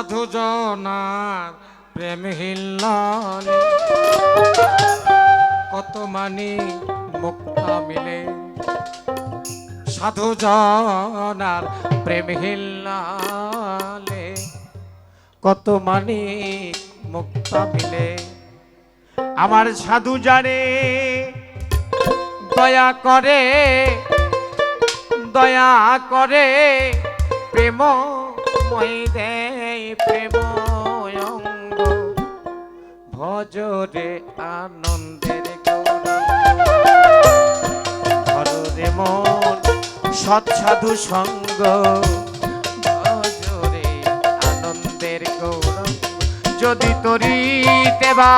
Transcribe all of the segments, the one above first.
সাধু জনার প্রেম হিল্লালে। কত মানি মুক্তা মিলে। সাধু জনার প্রেম হিল্লালে কত মানি মুক্তা মিলে। আমার সাধু জানে, দয়া করে দয়া করে প্রেম মই দেয় প্রেম অঙ্গ, ভজরে আনন্দের ঘরে মন সৎসাধু সঙ্গ, ভজরে আনন্দের গৌরব যদি তরিতে বা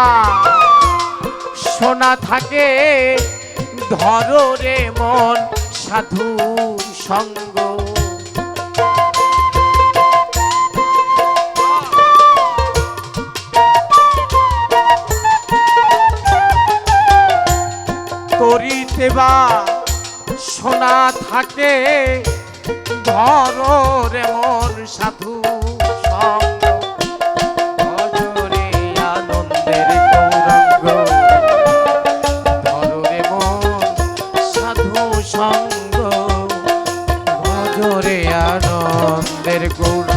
সোনা থাকে ধরো রে মন সাধু সঙ্গ। তরিতে বা সোনা থাকে ধরো রে মন সাধু সঙ্গ। আনন্দের সাধু আনন্দের গৌরাঙ্গ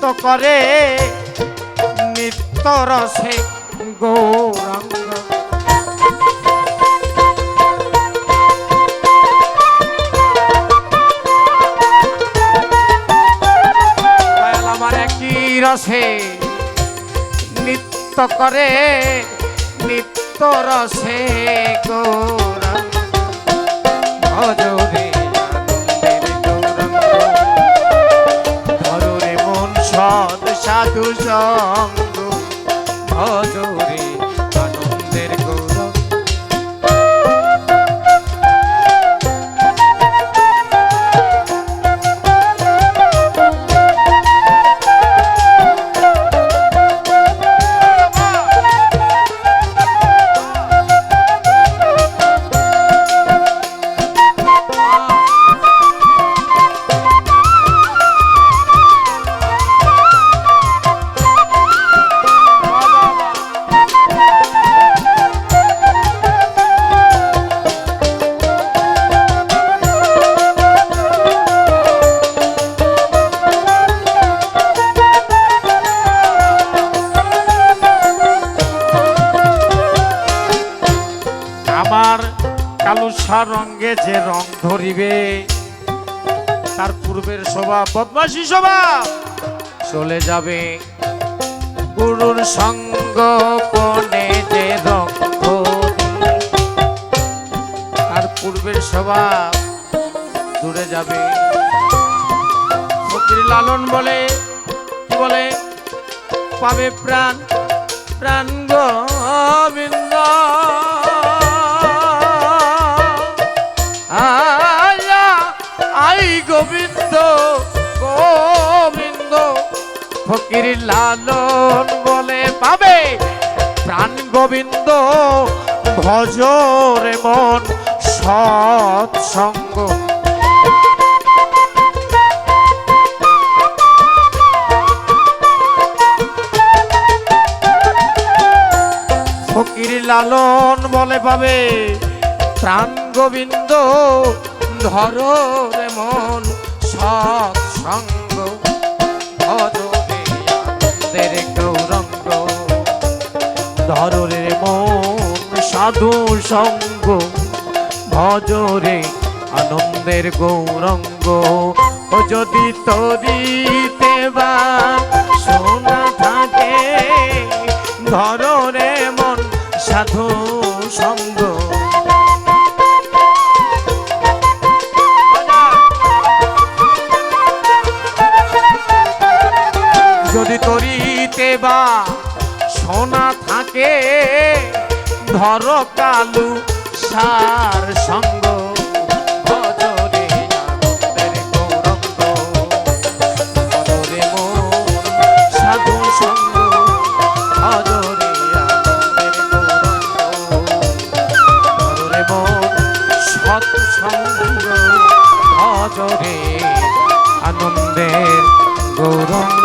নৃত্য করে নিত্য রসে গৌরাঙ্গ। রসে নৃত্য করে নিত্য রসে গৌরাঙ্গ। সাধু সঙ্গ ভজরে কালুসা রঙ্গে যে রং ধরিবে, তার পূর্বের স্বভাব বদমাসী স্বভাব চলে যাবে। গুরুর সঙ্গ কোণে যে রং তার পূর্বের স্বভাব দূরে যাবে। ফকির লালন বলে, কি বলে? পাবে প্রাণ প্রাণ গোবিন্দ। গোবিন্দ গোবিন্দ। ফকির লালন বলে পাবে প্রাণ গোবিন্দ। ভজরে মন সৎসঙ্গ। ফকির লালন বলে পাবে প্রাণ গোবিন্দ। ধর রে মন গৌরঙ্গ সাধু সঙ্গ ভজরে আনন্দের গৌরঙ্গ যদি তরিতে বা সোনা থাকে ধর রে মন সাধু সঙ্গ। তরিতে বা সোনা থাকে ধর কালু সার সঙ্গ। ভজরে আনন্দের গৌরঙ্গ।